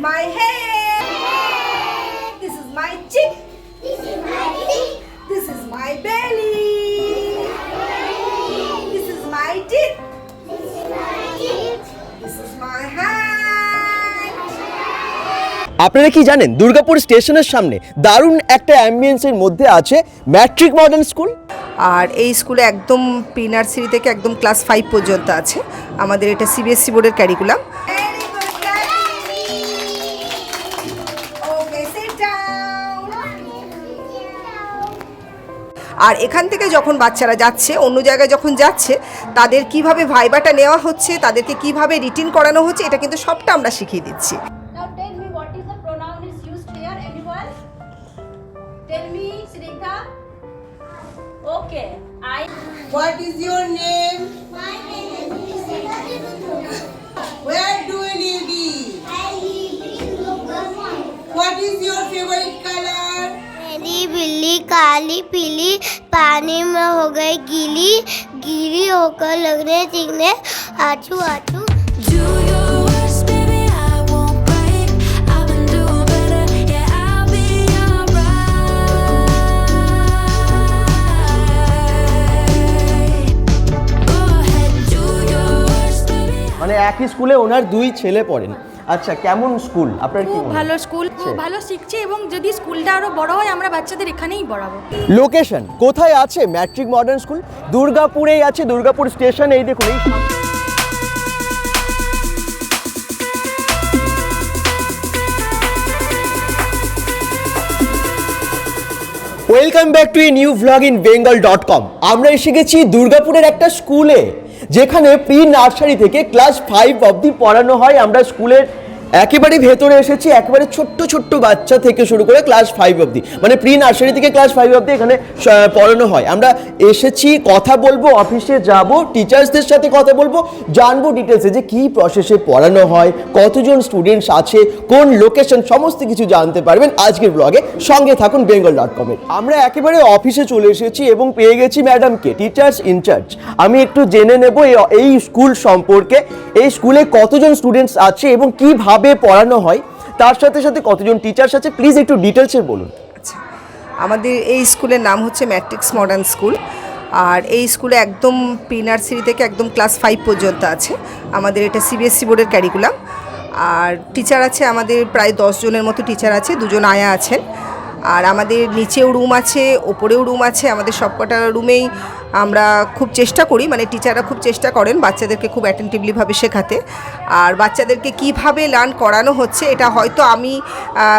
my head. This is my cheek. This is my cheek. This is my belly. This is my teeth. This is my teeth. This is my hand. আপনারা কি জানেন দুর্গাপুর স্টেশনের সামনে দারুণ একটা অ্যাম্বিয়েন্সের মধ্যে আছে ম্যাট্রিক মডার্ন স্কুল আর এই স্কুলে একদম প্রি নার্সারি থেকে একদম ক্লাস ফাইভ পর্যন্ত আছে আমাদের এটা সিবিএসসি বোর্ডের ক্যারিকুলাম আর এখান থেকে যখন বাচ্চারা যাচ্ছে, অন্য জায়গায় যখন যাচ্ছে, তাদের কীভাবে ভাইবাটা নেওয়া হচ্ছে, তাদেরকে কীভাবে রিটিন করানো হচ্ছে, এটা কিন্তু সবটা আমরা শিখিয়ে দিচ্ছি। काली पीली पानी में हो गई गीली गीली होकर लगने चिकने आछू आछू Do your worst, baby, I won't break. I will do better, yeah, I'll be alright. Go ahead, do your worst, baby. মানে একই স্কুলে ওনার দুই ছেলে পড়েন আচ্ছা কেমন স্কুল? আপনার কি খুব ভালো স্কুল খুব ভালো শিখছে এবং যদি স্কুলটা আরও বড় হয় আমরা বাচ্চাদের এখানেই পড়াবো। লোকেশন কোথায় আছে ম্যাট্রিক মডার্ন স্কুল দুর্গাপুরেই আছে দুর্গাপুর স্টেশন এই দেখুন এই welcome back to a new vlog in Bengal dot com আমরা এসে গেছি দুর্গাপুরের একটা স্কুলে যেখানে প্রি নার্সারি থেকে ক্লাস ফাইভ অবধি পড়ানো হয়। আমরা স্কুলের একেবারে ভেতরে এসেছি, একেবারে ছোট্ট ছোট্ট বাচ্চা থেকে শুরু করে ক্লাস ফাইভ অবধি। মানে প্রি নার্সারি থেকে ক্লাস ফাইভ অবধি এখানে পড়ানো হয়। আমরা এসেছি, কথা বলব অফিসে যাব টিচার্সদের সাথে কথা বলব, জানব ডিটেলসে যে কী প্রসেসে পড়ানো হয়, কতজন স্টুডেন্টস আছে, কোন লোকেশন সমস্ত কিছু জানতে পারবেন আজকের ব্লগে সঙ্গে থাকুন বেঙ্গল ডট কমের আমরা একেবারে অফিসে চলে এসেছি এবং পেয়ে গেছি ম্যাডামকে টিচার্স ইনচার্জ আমি একটু জেনে নেব এই- স্কুল সম্পর্কে। এই স্কুলে কতজন স্টুডেন্টস আছে এবং কীভাবে পড়ানো হয়, তার সাথে সাথে কতজন টিচার্স আছে প্লিজ একটু ডিটেলসে বলুন। আচ্ছা আমাদের এই স্কুলের নাম হচ্ছে ম্যাট্রিক্স মডার্ন স্কুল, আর এই স্কুলে একদম প্রি নার্সারি থেকে একদম ক্লাস ফাইভ পর্যন্ত আছে, আমাদের এটা সিবিএসসি বোর্ডের ক্যারিকুলাম আর টিচার আছে আমাদের প্রায় জনের মতো টিচার আছে, দুজন আয়া আছেন, আর আমাদের নিচেও রুম আছে, ওপরেও রুম আছে, আমাদের সবকটা রুমেই আমরা খুব চেষ্টা করি মানে টিচাররা খুব চেষ্টা করেন বাচ্চাদেরকে খুব অ্যাটেন্টিভলিভাবে শেখাতে। আর বাচ্চাদেরকে কীভাবে লার্ন করানো হচ্ছে, এটা হয়তো আমি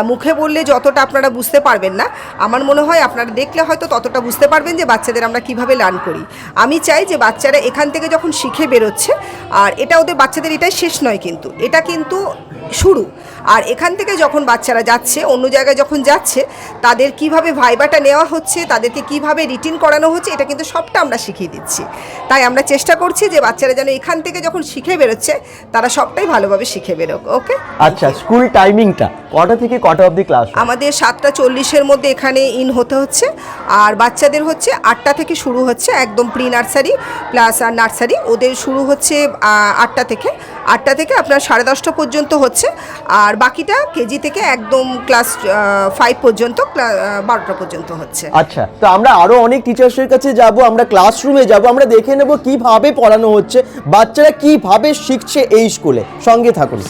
মুখে বললে যতটা আপনারা বুঝতে পারবেন না। আমার মনে হয় আপনারা দেখলে হয়তো ততটা বুঝতে পারবেন যে বাচ্চাদের আমরা কীভাবে লার্ন করি। আমি চাই যে বাচ্চারা এখান থেকে যখন শিখে বেরোচ্ছে, আর এটা ওদের বাচ্চাদের এটাই শেষ নয় কিন্তু, এটা কিন্তু শুরু। আর এখান থেকে যখন বাচ্চারা যাচ্ছে, অন্য জায়গায় যখন যাচ্ছে, তাদের কীভাবে ভাইবাটা নেওয়া হচ্ছে, তাদেরকে কীভাবে রিটিন করানো হচ্ছে, এটা কিন্তু সবটা আমরা শিখিয়ে দিচ্ছি। তাই আমরা চেষ্টা করছি যে বাচ্চারা যেন এখান থেকে যখন শিখে বেরোচ্ছে তারা সবটাই ভালোভাবে শিখে বেরোক ওকে? আচ্ছা স্কুল টাইমিংটা কটা থেকে কটা অবধি ক্লাস আমাদের সাতটা চল্লিশের মধ্যে এখানে ইন হতে হচ্ছে। আর বাচ্চাদের হচ্ছে আটটা থেকে শুরু হচ্ছে একদম প্রি নার্সারি প্লাস আর নার্সারি ওদের শুরু হচ্ছে আটটা থেকে। আটটা থেকে আপনার সাড়ে দশটা পর্যন্ত হচ্ছে। আর বাকিটা কেজি থেকে একদম ক্লাস ফাইভ পর্যন্ত ক্লা- বারোটা পর্যন্ত হচ্ছে। আচ্ছা তো আমরা আরও অনেক টিচার্সের কাছে যাব আমরা ক্লাসরুমে যাব আমরা দেখে নেব কীভাবে পড়ানো হচ্ছে বাচ্চারা কীভাবে শিখছে এই স্কুলে সঙ্গে থাকুন।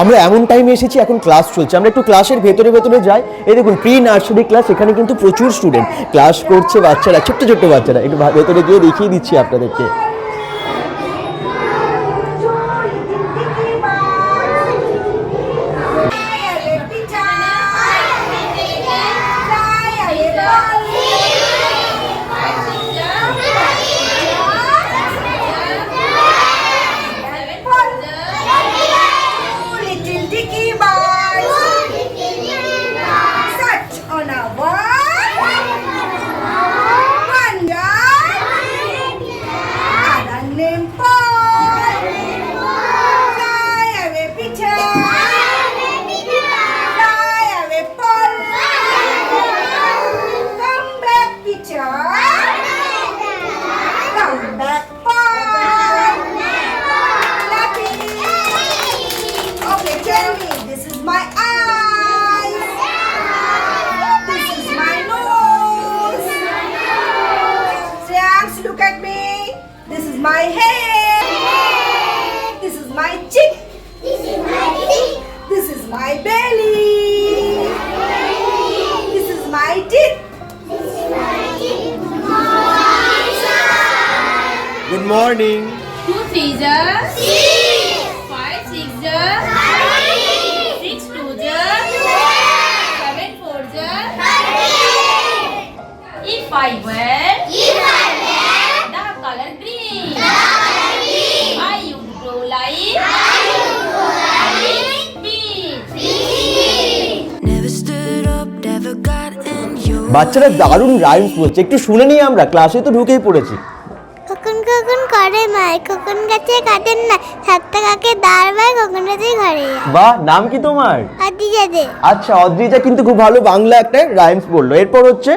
আমরা এমন টাইমে এসেছি, এখন ক্লাস চলছে। আমরা একটু ক্লাসের ভেতরে ভেতরে যাই। এই দেখুন প্রি নার্সারি ক্লাস এখানে কিন্তু প্রচুর স্টুডেন্ট ক্লাস করছে বাচ্চারা, ছোট্ট ছোট্ট বাচ্চারা। একটু ভেতরে গিয়ে দেখিয়ে দিচ্ছি আপনাদেরকে। my cheek. This is my cheek. This is my belly. This is my teeth. This is my teeth. Good morning. Two teasers. বাচ্চারা দারুণ রাইমস বলছে। একটু শুনে নিই আমরা ক্লাসে তো ঢুকেই পড়েছি। কখন কখন করে মাই কখন গাছে কাটেন না সাতটা কাকে দাঁড় ভাই কখন গাছে ঘরে বাহ নাম কি তোমার? আদি যাদে আচ্ছা অদ্রিজা কিন্তু খুব ভালো বাংলা একটা রাইমস বলল। এরপর হচ্ছে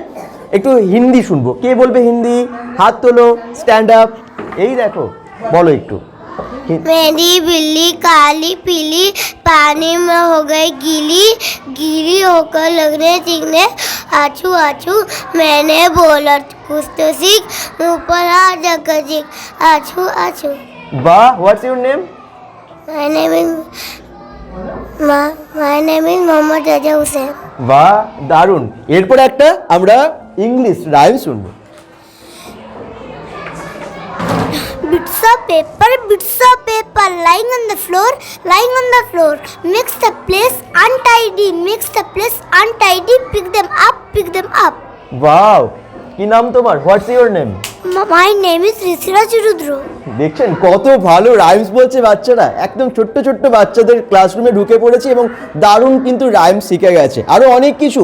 একটু হিন্দি শুনব। কে বলবে হিন্দি? হাত তোলো স্ট্যান্ড আপ এই দেখো বলো একটু। मेरी बिल्ली काली पीली पानी में हो गई गीली गीली होकर लगने सीखने आछू आछू मैंने बोला कुछ तो सीख मुँह पर आ जाकर सीख आछू आछू বাহ what's your name My name is Ma- My name is Mohammad Raja Hussain. বাহ দারুণ এরপর একটা আমরা ইংলিশ রাইম শুনবো Bits of paper, bits of paper lying on the floor, lying on the floor. Makes the place untidy, makes the place untidy. Pick them up, pick them up. বাও কি নাম তোমার what's your name My name is Risiraj Rudra. দেখছেন কত ভালো rhymes বলছে বাচ্চারা একদম ছোট্ট ছোট্ট বাচ্চাদের ক্লাসরুমে ঢুকে পড়েছে এবং দারুণ কিন্তু রাইমস শিখে গেছে আরও অনেক কিছু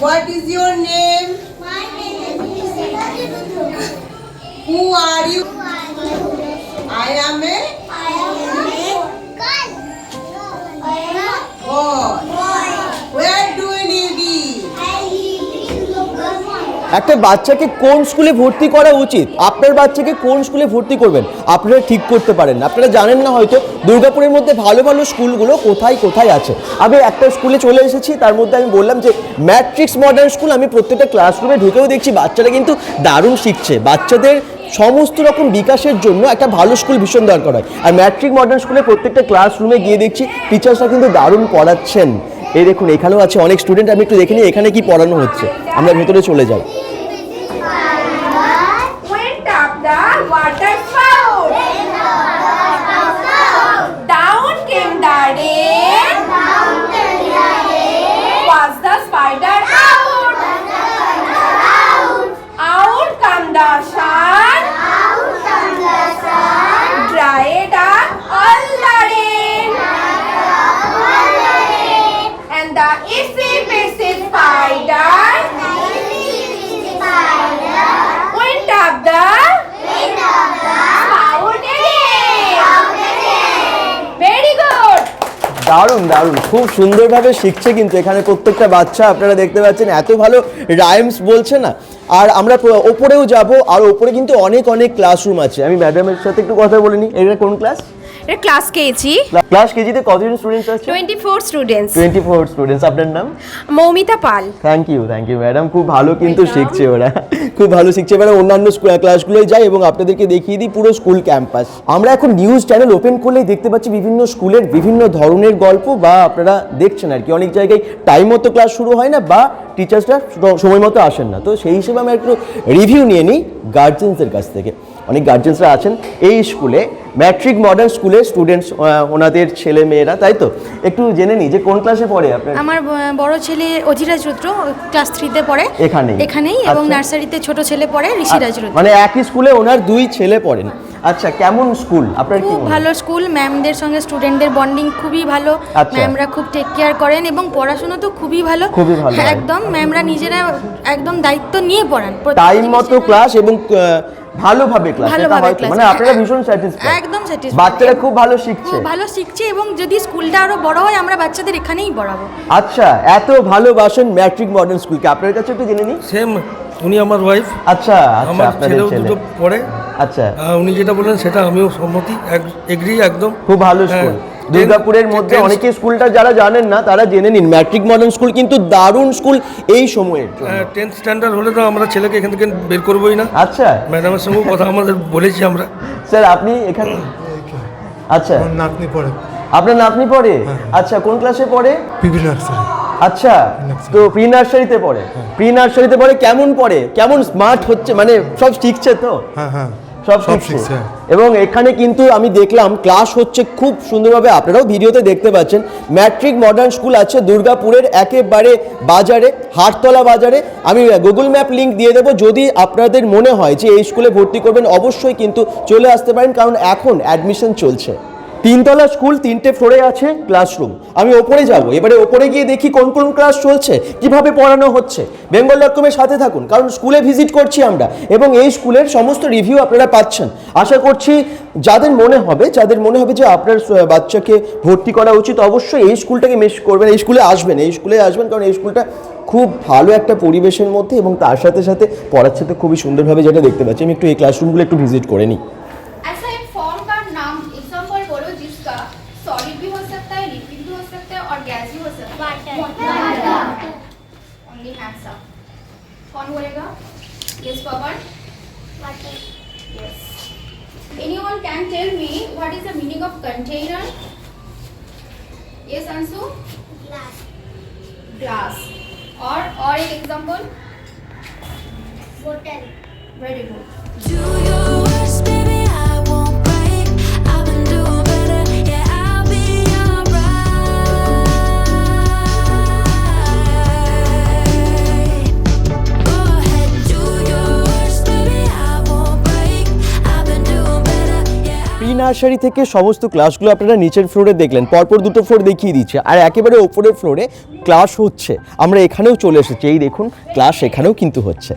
What is your name? একটা বাচ্চাকে কোন স্কুলে ভর্তি করা উচিত? আপনার বাচ্চাকে কোন স্কুলে ভর্তি করবেন? আপনারা ঠিক করতে পারেন। আপনারা জানেন না হয়তো দুর্গাপুরের মধ্যে ভালো ভালো স্কুলগুলো কোথায় কোথায় আছে। আমি একটা স্কুলে চলে এসেছি, তার মধ্যে আমি বললাম যে, ম্যাট্রিক্স মডার্ন স্কুল, আমি প্রত্যেকটা ক্লাসরুমে ঢুকেও দেখছি, বাচ্চারা কিন্তু দারুণ শিখছে। বাচ্চাদের সমস্ত রকম বিকাশের জন্য একটা ভালো স্কুল ভীষণ দরকার হয়। আর ম্যাট্রিক মডার্ন স্কুলে প্রত্যেকটা ক্লাসরুমে গিয়ে দেখছি, টিচার্সরা কিন্তু দারুণ পড়াচ্ছেন। এই দেখুন, এখানেও আছে, অনেক স্টুডেন্ট আমি একটু দেখে নিই, এখানে কি পড়ানো হচ্ছে। আমরা ভেতরে চলে যাই Went up the water spout. Down came the rain. Was the spider out? Out come the sun. Dried up all the rain. The the spout again. Very good. দারুণ দারুণ। খুব সুন্দরভাবে শিখছে কিন্তু এখানে প্রত্যেকটা বাচ্চা। আপনারা দেখতে পাচ্ছেন, এত ভালো রাইমস বলছে না। আর আমরা ওপরেও যাব, আর ওপরে কিন্তু অনেক অনেক ক্লাসরুম আছে। আমি ম্যাডামের সাথে একটু কথা বলে নিই। এটা কোন ক্লাস এটা ক্লাস কেজি ক্লাস কেজিতে কতজন স্টুডেন্টস আছে? Twenty four students twenty four students আপনার নাম? Moumita Pal. Thank you thank you madam খুব ভালো কিন্তু শিখছে ওরা। খুব ভালো শিখছে। এবারে অন্যান্য স্কুল- ক্লাসগুলোয় যাই এবং আপনাদেরকে দেখিয়ে দিই পুরো স্কুল ক্যাম্পাস আমরা এখন নিউজ চ্যানেল ওপেন করলেই দেখতে পাচ্ছি বিভিন্ন স্কুলের বিভিন্ন ধরনের গল্প বা আপনারা দেখছেন আর কি। অনেক জায়গায় টাইম মতো ক্লাস শুরু হয় না বা টিচার্সরা সময় মতো আসেন না। তো সেই হিসেবে আমরা একটু রিভিউ নিয়ে নিই গার্জেন্সের কাছ থেকে। অনেক গার্জেন্সরা আছেন। এই স্কুলে ম্যাট্রিক মডার্ন স্কুলের স্টুডেন্টস ওনাদের ছেলে মেয়েরা তাই তো? একটু জেনে নিই যে কোন ক্লাসে পড়ে আপনার? আমার বড় ছেলে অধিরাজ রুদ্র ক্লাস থ্রিতে পড়ে। এখানেই? এখানেই এবং আচ্ছা। নার্সারিতে ছোট ছেলে পড়ে ঋষিরাজ রুদ্র মানে একই স্কুলে ওনার দুই ছেলে পড়েন। আচ্ছা কেমন স্কুল? আপনার কি খুব মনে হয়? ভালো স্কুল। ম্যামদের সঙ্গে স্টুডেন্টদের বন্ডিং খুবই ভালো। আচ্ছা। ম্যামরা খুব টেক কেয়ার করেন এবং পড়াশোনা তো খুবই ভালো। খুবই ভালো একদম ম্যামরা নিজেরা একদম দায়িত্ব নিয়ে পড়ান। প্রত্যেকটা টাইম মতো। ক্লাস এবং আহ, ভালোভাবে ক্লাস ভালোভাবে class, মানে আপনারা হ্যাঁ, ভীষণ স্যাটিসফাইড একদম satisfied। বাচ্চারা খুব ভালো শিখছে। খুব ভালো শিখছে এবং যদি স্কুলটা আরও বড় হয় আমরা বাচ্চাদের এখানেই পড়াবো। আচ্ছা এত ভালোবাসেন ম্যাট্রিক মডার্ন স্কুলকে আপনার কাছে একটু জেনে নিই? সেম উনি আমার ওয়াইফ আচ্ছা আচ্ছা আমার আপনাদের ছেলেও ছেলে। দুটো পড়ে। আচ্ছা। উনি যেটা বললেন সেটা আমিও সম্মতি এগ্রি একদম। খুব ভালো হ্যাঁ, স্কুল। দুর্গাপুরের মধ্যে অনেকে স্কুলটা যারা জানেন না তারা জেনে নিন ম্যাট্রিক মডার্ন স্কুল কিন্তু দারুণ স্কুল এই সময়ের টেন্থ স্ট্যান্ডার্ড হলে তো আমরা ছেলেকে এখান থেকে বের করবোই না। আচ্ছা। ম্যাডামের সঙ্গেও কথা আমাদের বলেছি আমরা। স্যার আপনি এখানে আচ্ছা। নাতনি পড়ে। আপনার নাতনি পড়ে? আচ্ছা কোন ক্লাসে পড়ে? PB nursery. আচ্ছা তো প্রি নার্সারিতে পড়ে। প্রি নার্সারিতে পড়ে কেমন পড়ে? কেমন স্মার্ট হচ্ছে? মানে সব শিখছে তো? হ্যাঁ হ্যাঁ। সব শিখছে। এবং এখানে কিন্তু আমি দেখলাম ক্লাস হচ্ছে খুব সুন্দরভাবে আপনারাও ভিডিওতে দেখতে পাচ্ছেন ম্যাট্রিক মডার্ন স্কুল আছে দুর্গাপুরের একেবারে বাজারে হাটতলা বাজারে। আমি গুগল ম্যাপ লিঙ্ক দিয়ে দেবো যদি আপনাদের মনে হয় যে এই স্কুলে ভর্তি করবেন অবশ্যই কিন্তু চলে আসতে পারেন কারণ এখন অ্যাডমিশন চলছে। তিনতলা স্কুল তিনটে ফ্লোরে আছে ক্লাসরুম। আমি ওপরে যাব। এবারে ওপরে গিয়ে দেখি কোন কোন ক্লাস চলছে, কীভাবে পড়ানো হচ্ছে। বেঙ্গল ডট সাথে থাকুন, কারণ স্কুলে ভিজিট করছি আমরা, এবং এই স্কুলের সমস্ত রিভিউ আপনারা পাচ্ছেন। আশা করছি যাদের মনে হবে, যাদের মনে হবে যে আপনার বাচ্চাকে ভর্তি করা উচিত, অবশ্যই এই স্কুলটাকে মিস করবেন, এই স্কুলে আসবেন, এই স্কুলে আসবেন, কারণ এই স্কুলটা খুব ভালো একটা পরিবেশের মধ্যে, এবং তার সাথে সাথে পড়াচ্ছে তো খুবই সুন্দরভাবে যেটা দেখতে পাচ্ছি, আমি একটু এই ক্লাসরুমগুলো একটু ভিজিট করে নিই। कौन बोलेगा? Yes Pavan any one can tell me what is the meaning of container ये अंशु ग्लास और और एक एग्ज़ाम्पल बोतल very good do you nursery থেকে সমস্ত ক্লাসগুলো আপনারা নিচের ফ্লোরে দেখলেন। পরপর দুটো ফ্লোর দেখিয়ে দিচ্ছে। আর একেবারে ওপরের ফ্লোরে ক্লাস হচ্ছে। আমরা এখানেও চলে এসেছি। এই দেখুন ক্লাস এখানেও কিন্তু হচ্ছে।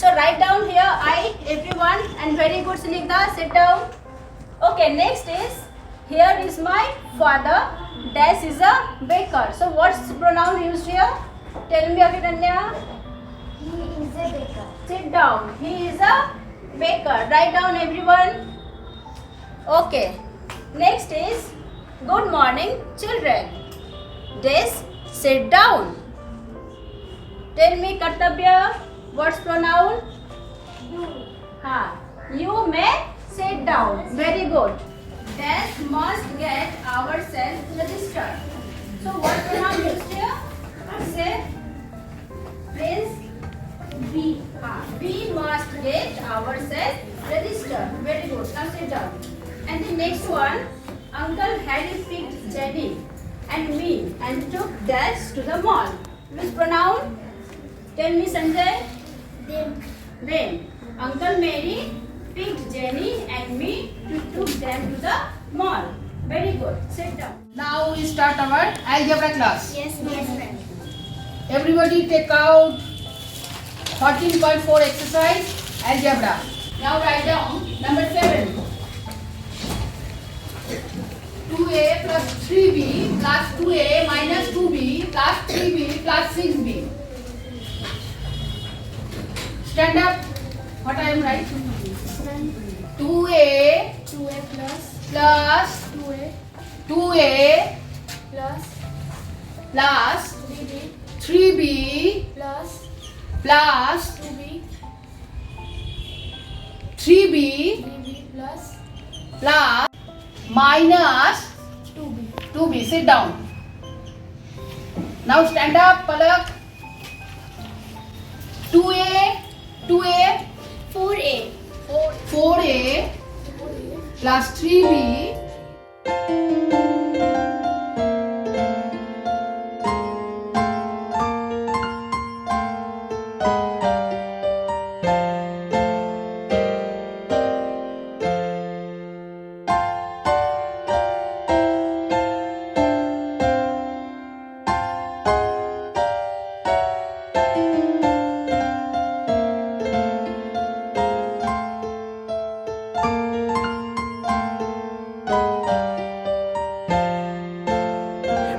So write down here, I, everyone, and very good Sunita sit down. Okay, next is here is my father. Des is a baker. So what's pronoun used here? Tell me, Abhidanya. He is a baker. Sit down. He is a baker. Write down everyone. Okay. Next is good morning, children. Des, sit down. Tell me Kartabya. What's pronoun? You. Ha. You may down. Very good. Des must get ourselves registered. So what pronoun used here? Say Prince we, uh, we must get ourselves registered. Very good. Now sit down. And the next one, Uncle Harry picked Jenny and me and took Dash to the mall. Which pronoun? Tell me, Sanjay. Them. Then Uncle Mary picked Jenny and me to took them to the mall. Very good. Sit down. Now we start our algebra class. Yes, yes, friend. Everybody take out 14.4 exercise algebra. Now write down number 7. 2a plus 3b plus 2a minus 2b plus 3b plus 6b. Stand up. What I am writing? Two a two a plus plus two a two a plus plus three b three b plus plus two b three b plus plus minus two b two b. Sit down Now stand up, Palak. 2A, 2A, 4A, 4a plus 3b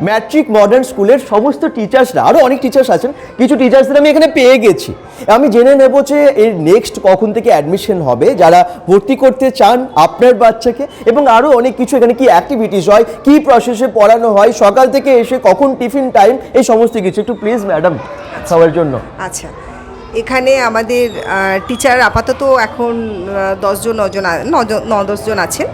Matric Modern স্কুলের সমস্ত টিচার্সরা আরও অনেক teachers আছেন, কিছু টিচার্সদের আমি এখানে পেয়ে গেছি। আমি জেনে নেব যে এর নেক্সট কখন থেকে অ্যাডমিশন হবে, যারা ভর্তি করতে চান আপনার বাচ্চাকে, এবং আরও অনেক কিছু এখানে কি অ্যাক্টিভিটিস হয়, কি প্রসেসে পড়ানো হয়, সকাল থেকে এসে কখন টিফিন টাইম এই সমস্ত কিছু। একটু প্লিজ ম্যাডাম সবার জন্য। আচ্ছা। এখানে আমাদের টিচার আপাতত এখন দশজন নজন ন দশজন আছেন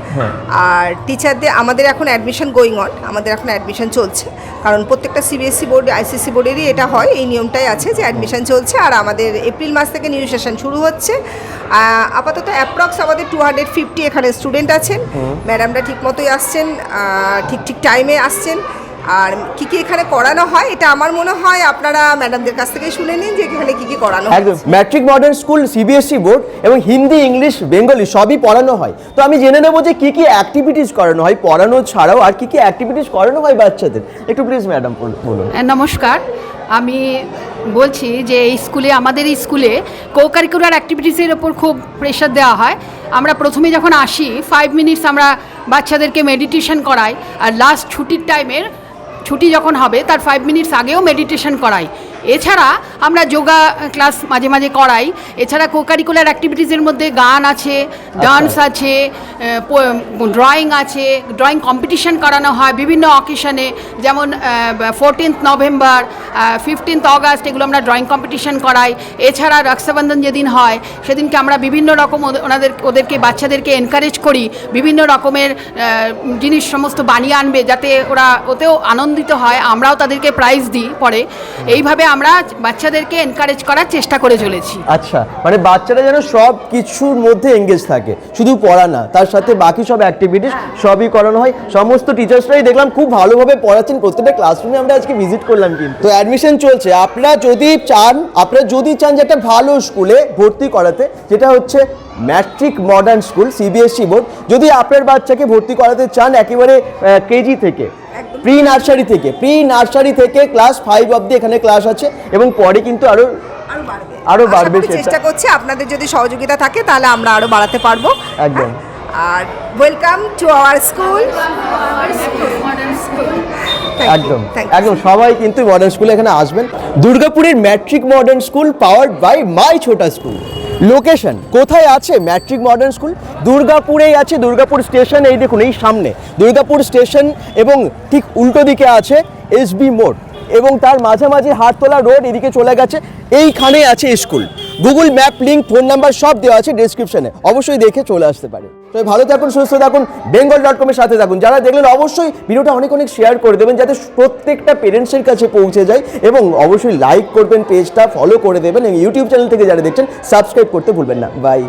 আর টিচারদের আমাদের এখন অ্যাডমিশন গোয়িং অন আমাদের এখন অ্যাডমিশন চলছে। কারণ প্রত্যেকটা সিবিএসসি বোর্ড আইসিসি বোর্ডেরই এটা হয় এই নিয়মটাই আছে যে অ্যাডমিশন চলছে। আর আমাদের এপ্রিল মাস থেকে নিউ সেশন শুরু হচ্ছে। আপাতত অ্যাপ্রক্স আমাদের টু হান্ড্রেড ফিফটি এখানে স্টুডেন্ট আছেন। ম্যাডামরা ঠিক মতোই আসছেন ঠিক ঠিক টাইমে আসছেন। আর কি কি এখানে করানো হয় এটা আমার মনে হয় আপনারা ম্যাডামদের কাছ থেকে শুনে নিন যে এখানে কি কি করানো একদম Matric Modern school CBSE board এবং হিন্দি ইংলিশ বেঙ্গলি সবই পড়ানো হয়। তো আমি জেনে নেব যে কি কি অ্যাক্টিভিটিস করানো হয় পড়ানো ছাড়াও আর কি কি অ্যাক্টিভিটিস করানো হয় বাচ্চাদের। একটু প্লিজ ম্যাডাম বলুন। হ্যাঁ, নমস্কার। আমি বলছি যে এই স্কুলে আমাদের এই স্কুলে কো কারিকুলার অ্যাক্টিভিটিসের ওপর খুব প্রেশার দেওয়া হয়। আমরা প্রথমে যখন আসি ফাইভ মিনিটস আমরা বাচ্চাদেরকে মেডিটেশন করাই। আর লাস্ট ছুটির টাইমের ছুটি যখন হবে তার ফাইভ মিনিটস আগেও মেডিটেশন করাই। এছাড়া আমরা যোগা ক্লাস মাঝে মাঝে করাই। এছাড়া কো কারিকুলার অ্যাক্টিভিটিসের মধ্যে গান আছে ডান্স আছে ড্রয়িং আছে ড্রয়িং কম্পিটিশন করানো হয় বিভিন্ন অকেশনে যেমন ফোরটিন্থ নভেম্বর ফিফটিন্থ অগাস্ট এগুলো আমরা ড্রয়িং কম্পিটিশন করাই। এছাড়া রক্ষাবন্ধন যেদিন হয় সেদিনকে আমরা বিভিন্ন রকম ওনাদের ওদেরকে বাচ্চাদেরকে এনকারেজ করি। বিভিন্ন রকমের জিনিস সমস্ত বানিয়ে আনবে যাতে ওরা ওতেও আনন্দিত হয় আমরাও তাদেরকে প্রাইজ দিই পরে। এইভাবে আমরা বাচ্চাদেরকে এনকারেজ করার চেষ্টা করে চলেছি। আচ্ছা মানে বাচ্চারা যেন সব কিছুর মধ্যে এঙ্গেজ থাকে শুধু পড়া না তার সাথে বাকি সব অ্যাক্টিভিটিস সবই করানো হয়। সমস্ত টিচার্সরাই দেখলাম খুব ভালোভাবে পড়াচ্ছেন প্রত্যেকটা ক্লাসরুমে আমরা আজকে ভিজিট করলাম কিন্তু। তো অ্যাডমিশন চলছে। আপনারা যদি চান আপনারা যদি চান যে একটা ভালো স্কুলে ভর্তি করাতে যেটা হচ্ছে Matric Modern school CBSE board যদি আপনার বাচ্চাকে ভর্তি করাতে চান একেবারে কেজি থেকে প্রি নার্সারি থেকে প্রি নার্সারি থেকে ক্লাস ফাইভ অবধি এখানে ক্লাস আছে এবং পরে কিন্তু আরও আরও বাড়বে। আরও বাড়বে চেষ্টা করছি আপনাদের যদি সহযোগিতা থাকে তাহলে আমরা আরও বাড়াতে পারব। একদম। আর ওয়েলকাম টু আওয়ার স্কুল একদম একদম। সবাই কিন্তু মডার্ন স্কুলে এখানে আসবেন। দুর্গাপুরের Matric Modern school powered by my ছোটা স্কুল লোকেশন কোথায় আছে ম্যাট্রিক মডার্ন স্কুল দুর্গাপুরেই আছে দুর্গাপুর স্টেশন এই দেখুন এই সামনে। দুর্গাপুর স্টেশন এবং ঠিক উল্টো দিকে আছে এসবি মোড় এবং তার মাঝামাঝি হাটতলা রোড এদিকে চলে গেছে। এইখানে আছে school. Google map, link, phone number সব দেওয়া আছে ডেসক্রিপশনে। অবশ্যই দেখে চলে আসতে পারে। তো ভালো থাকুন, সুস্থ থাকুন বেঙ্গল ডট কমের সাথে থাকুন। যারা দেখলেন, অবশ্যই ভিডিওটা অনেক অনেক শেয়ার করে দেবেন, যাতে প্রত্যেকটা পেরেন্টসের কাছে পৌঁছে যায় এবং অবশ্যই লাইক করবেন পেজটা ফলো করে দেবেন এবং ইউটিউব চ্যানেল থেকে যারা দেখছেন সাবস্ক্রাইব করতে ভুলবেন না। বাই